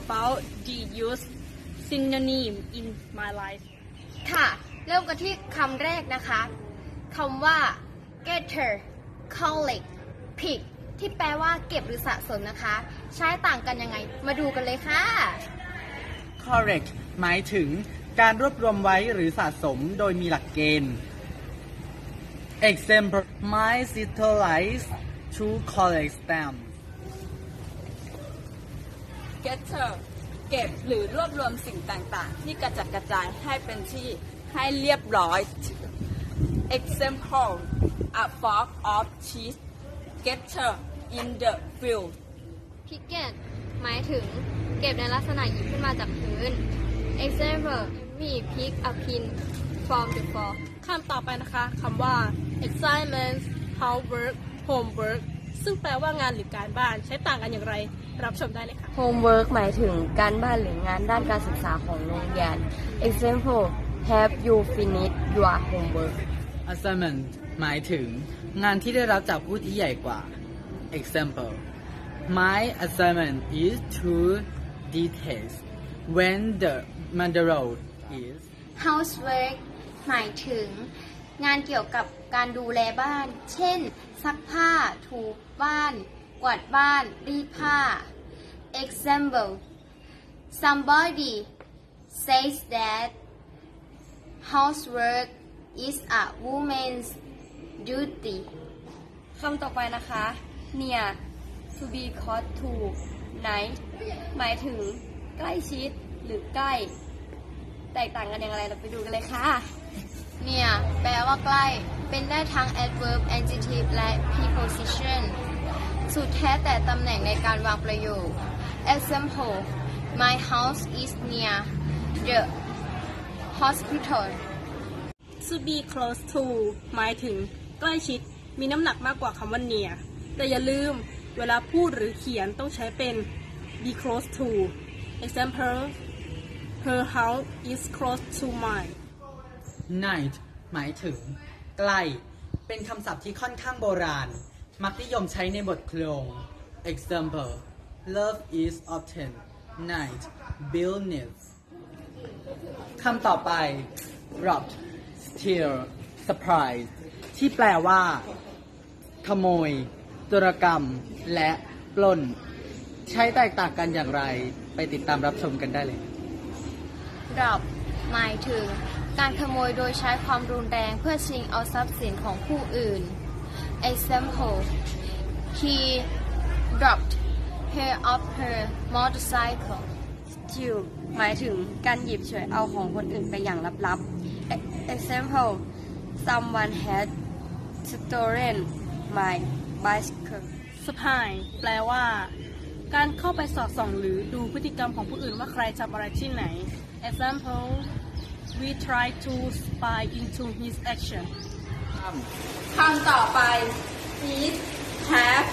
about the use synonym in my life ค่ะ เริ่มกันที่คำแรกนะคะคำว่า getter collect pick ที่แปลว่าเก็บหรือสะสมนะคะ ใช้ต่างกันยังไง มาดูกันเลยค่ะ correct หมายถึงการรวบรวมไว้หรือสะสมโดยมีหลักเกณฑ์ example my sister likes to collect stamps getter เก็บหรือรวบรวมสิ่งต่างๆ ที่กระจัดกระจายให้เป็นที่ให้เรียบร้อย example a flock of cheese getter in the field picket หมายถึงเก็บในลักษณะหยิบขึ้นมาจากพื้น example มี pick a pin from the floor คำต่อไปนะคะคำว่า assignment homework homework ซึ่งแปลว่างานหรือการบ้านใช้ต่างกันอย่างไร รับชมได้เลยค่ะ Homework หมายถึงการบ้านหรืองานด้านการศึกษาของโรงเรียน Example Have you finished your homework assignment หมายถึงงานที่ได้รับจากผู้ที่ใหญ่กว่า example my assignment is to details when the material is housework หมายถึง งานเกี่ยวกับการดูแลบ้าน เช่น ซักผ้า ถูบ้าน กวาดบ้าน รีดผ้า example somebody says that housework is a woman's duty คำต่อไปนะคะ near to be close to ไหน หมายถึงใกล้ชิดหรือใกล้ แตกต่างกันอย่างไรเราไปดูกันเลยค่ะ เนี่ย แปล ว่าใกล้ เป็นได้ทั้ง adverb adjective และ preposition สุดแท้แต่ตำแหน่งในการวางประโยค example my house is near the hospital to be close to หมายถึง ใกล้ชิด มีน้ำหนักมากกว่าคำว่า near แต่อย่าลืมเวลาพูดหรือเขียนต้องใช้เป็น be close to example her house is close to mine night หมายถึง ใกล้ เป็นคำศัพท์ที่ค่อนข้างโบราณ มักนิยมใช้ในบทเพลง example love is often night business คำต่อไป robbed steal surprise ที่แปลว่า ขโมยจรกรรม และปล้น ใช้แตกต่างกันอย่างไร ไปติดตามรับชมกันได้เลย rob หมายถึง การขโมยโดยใช้ความรุนแรงเพื่อชิงเอาทรัพย์สินของผู้อื่น example he dropped her off her motorcycle steal หมายถึงการหยิบฉวยเอาของคนอื่นไปอย่างลับๆ E- Example someone had stolen my bicycle สปายแปลว่า การเข้าไปสอดส่องหรือดูพฤติกรรมของผู้อื่นว่าใครทำอะไรที่ไหน example we try to spy into his action คำต่อไป is have